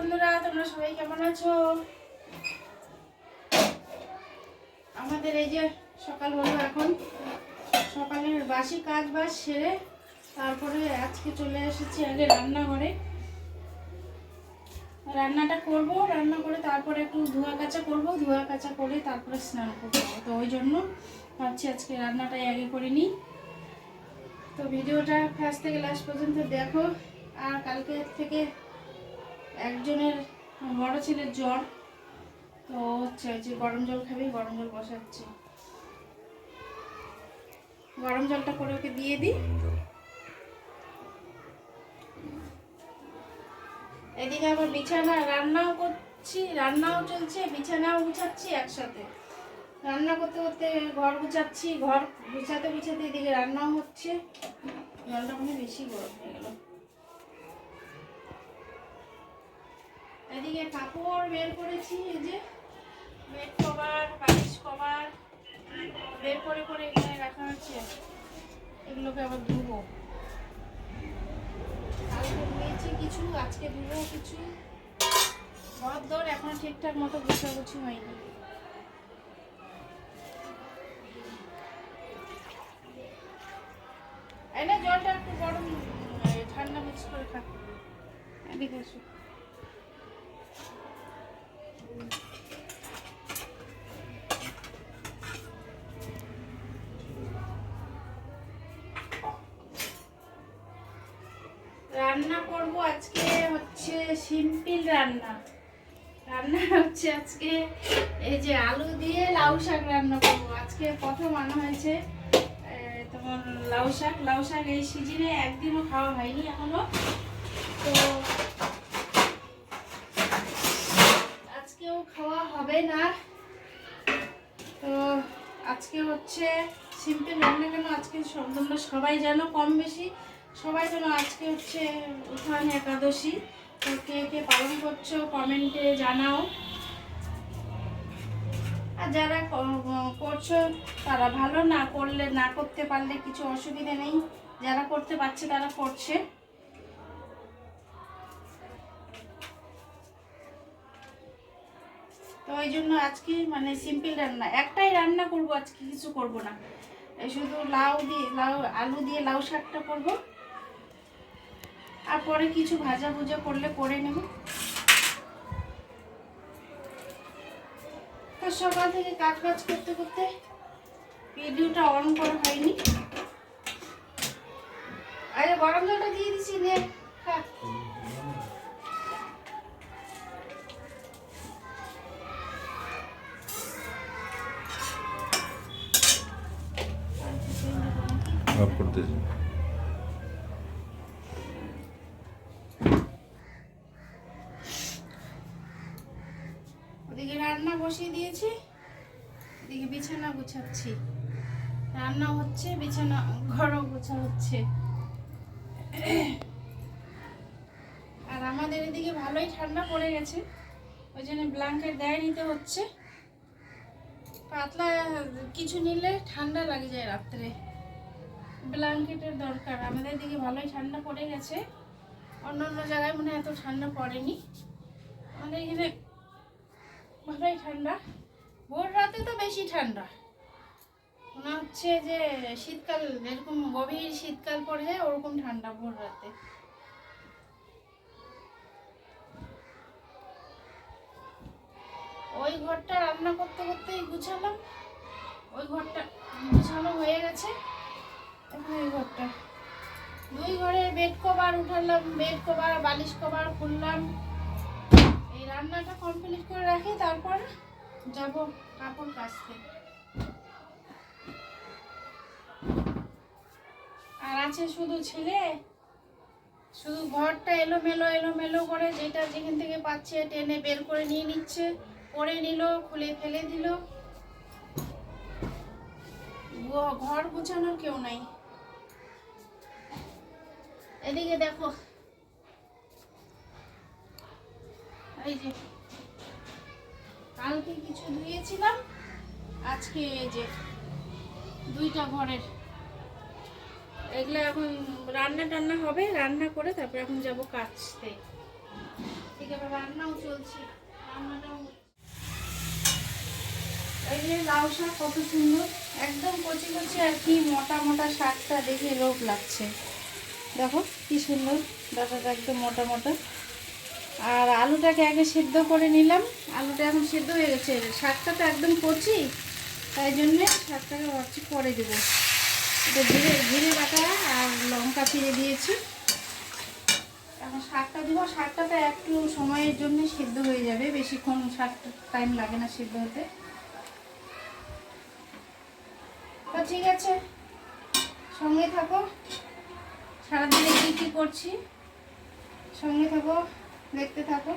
বন্ধুরা, তোমরা সবাই কেমন আছো? আমাদের এই যে সকাল হলো এখন। সকালের বাসি কাজ বাজ সেরে তারপরে আজকে চলে এসেছি আগে রান্নাঘরে। রান্নাটা করব, রান্না করে তারপরে একটু ধোয়া কাচা করব, ধোয়া কাচা করে তারপরে স্নান করব। তো ওই জন্য ভাবছি আজকে রান্নাটাই আগে করে নিই। তো ভিডিওটা ফার্স্ট থেকে লাস্ট পর্যন্ত দেখো। আর কালকে থেকে একজনের বড় ছেলের জ্বর তো হচ্ছে যে গরম জল খাবি গরম জল বসাচ্ছি। গরম জলটা করে ওকে দিয়ে দিই। এদিকে আবার বিছানা রান্নাও করছি রান্নাও চলছে বিছানাও গুছাচ্ছি একসাথে। রান্না করতে করতে ঘর গুছাচ্ছি ঘর গুছাতে গুছাতে এদিকে রান্নাও হচ্ছে। জলটা মনে বেশি গরম হয়ে গেল এদিকে কাপড় বের করেছি, এই যে বেড কভার বালিশ কভার বের করে করে এখানে রাখা হচ্ছে। এগুলোকে আবার ধুবো। কালকে ধুয়েছি কিছু, আজকে ধুবো কিছু। ঘর দর এখন ঠিকঠাক মতো গুছাগুছি হয়নি। এই জলটা একটু গরম ঠান্ডা মিক্স করে খা। এদিকে এসো। রান্না করব আজকে হচ্ছে সিম্পল রান্না। রান্না হচ্ছে আজকে এই যে আলু দিয়ে লাউ শাক রান্না করব। আজকে প্রথম আনা হয়েছে তোমার লাউ শাক। লাউ শাক এই সিজনে একদিনও খাওয়া হয়নি এখনও। তো আজকেও খাওয়া হবে না। তো আজকে হচ্ছে সিম্পল রান্না কেন? আজকে তোমরা সবাই জানো কম বেশি। সবাই যেন আজকে হচ্ছে উত্থান একাদশী। তো কে কে পালন করছ কমেন্টে জানাও। আর যারা করছ, তারা ভালো না করলে, না করতে পারলে কিছু অসুবিধা নেই। যারা করতে পারছে, তারা করছে। তো ওই জন্য আজকে মানে সিম্পল রান্না। একটাই রান্না করব, আজকে কিছু করব না। শুধু লাউ দিয়ে, লাউ, আলু দিয়ে লাউ শাকটা করব। আর পরে কিছু ভাজা ভুজা করলে করে নেব। তো সকাল থেকে কাজ বাজ করতে করতে ভিডিওটা অন করা হয়নি। আরে গরম জলটা দিয়ে দিছি, নে, খা। করতেছি ওদিকে রান্না বসিয়ে দিয়েছি। এদিকে বিছানা গুছাচ্ছি। রান্না হচ্ছে, বিছানা ঘরও গোছা হচ্ছে আর আমাদের এদিকে ভালোই ঠান্ডা পড়ে গেছে। ওই জন্য ব্ল্যাঙ্কেট দেয় নিতে হচ্ছে। পাতলা কিছু নিলে ঠান্ডা লাগে যায় রাত্রে। ব্ল্যাঙ্কেটের দরকার। আমাদের দিকে ভালোই ঠান্ডা পড়ে গেছে। অন্য অন্য জায়গায় মনে এত ঠান্ডা পড়েনি। আমাদের এখানে ভালোই ঠান্ডা? ভোর রাতে তো বেশি ঠান্ডা। মনে হচ্ছে যে শীতকাল, যেরকম গভীর শীতকাল পড়ে যায় ওরকম ঠান্ডা ভোর রাতে। ওই ঘরটা রান্না করতে করতেই গুছালাম। ওই ঘরটা গুছানো হয়ে গেছে। এখন এই ঘরটা। দুই ঘরে বেড কভার উঠালাম, বেড কভার, বালিশ কভার খুললাম। রান্নাটা কমপ্লিট করে রাখি, তারপর যাব কাপড় কাচতে আর আছে শুধু ছেলে, শুধু ঘরটা এলোমেলো এলোমেলো করে যেটা যেখান থেকে পাচ্ছে টেনে বের করে নিয়ে নিচ্ছে, পরে নিল, খুলে ফেলে দিল। ঘর গুছানোর কেউ নাই। এদিকে দেখো। এই যে, কালকে কিছু ধুয়েছিলাম, আজকে এই যে দুইটা ঘরের। এগুলো এখন রান্না টান্না হবে, রান্না করে তারপর এখন যাব কাচতে। ঠিক আবার রান্নাও চলছে লাউ শাক কত সুন্দর, একদম কচি কচি আর কি মোটা মোটা দেখে লোভ লাগছে। দেখো কি সুন্দর ডাটাটা একদম মোটা মোটা। আর আলুটাকে আগে সিদ্ধ করে নিলাম। আলুটা এখন সিদ্ধ হয়ে গেছে। শাকটা তো একদম কচি, তাই জন্যে শাকটাকে ভাবছি পরে দেবো। এটা জিরে জিরে বাটা আর লঙ্কা ফিরে দিয়েছি। এখন শাকটা দিব। শাকটা তো একটু সময়ের জন্য সিদ্ধ হয়ে যাবে। বেশিক্ষণ শাকটা টাইম লাগে না সিদ্ধ হতে। তো ঠিক আছে। সঙ্গে থাকো। সারাদিনে কী কী করছি? সঙ্গে থাকো। দেখতে থাকো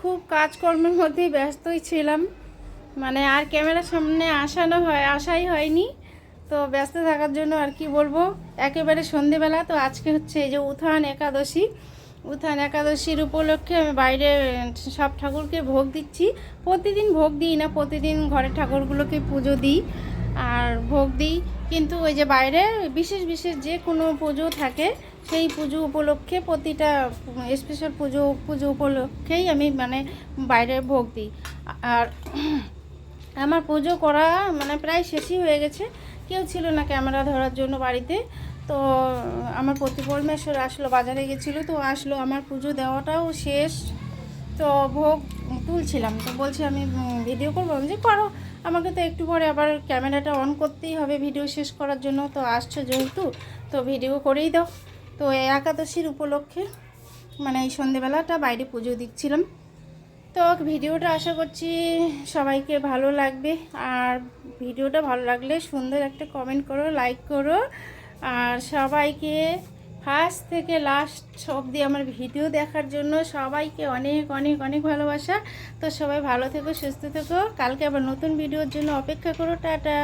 খুব কাজকর্মের মধ্যেই ব্যস্তই ছিলাম। মানে আর ক্যামেরার সামনে আসানো হয়, আসাই হয়নি। তো ব্যস্ত থাকার জন্য আর কি বলব? একেবারে সন্ধেবেলা। তো আজকে হচ্ছে এই যে উত্থান একাদশী। উত্থান একাদশীর উপলক্ষে আমি বাইরে সব ঠাকুরকে ভোগ দিচ্ছি। প্রতিদিন ভোগ দিই না, প্রতিদিন ঘরের ঠাকুরগুলোকে পুজো দিই আর ভোগ দিই। কিন্তু ওই যে বাইরে বিশেষ বিশেষ যে কোনো পুজো থাকে, সেই পুজো উপলক্ষে প্রতিটা স্পেশাল পুজো পুজো উপলক্ষেই আমি মানে বাইরে ভোগ দিই। আর আমার পুজো করা মানে প্রায় শেষই হয়ে গেছে। কেউ ছিল না ক্যামেরা ধরার জন্য বাড়িতে। তো, আমার প্রতিপরমেশ্বর আসলো, বাজারে গেছিল, তো আসলো, আমার পুজো দেওয়াটাও শেষ। তো ভোগ তুলছিলাম, তো বলছি আমি ভিডিও করব। যে করো। আমাকে তো একটু পরে আবার ক্যামেরাটা অন করতেই হবে ভিডিও শেষ করার জন্য। তো আসছো যেহেতু, তো ভিডিও করেই দাও। তো একাদশীর উপলক্ষে মানে এই সন্ধেবেলাটা বাইরে পুজো দিচ্ছিলাম। তো ভিডিওটা আশা করছি সবাইকে ভালো লাগবে। আর ভিডিওটা ভালো লাগলে সুন্দর একটা কমেন্ট করো লাইক করো। আর সবাইকে ফার্স্ট থেকে লাস্ট অবধি আমার ভিডিও দেখার জন্য সবাইকে অনেক অনেক অনেক ভালোবাসা। তো সবাই ভালো থেকো, সুস্থ থেকো। কালকে আবার নতুন ভিডিওর জন্য অপেক্ষা করো। টাটা।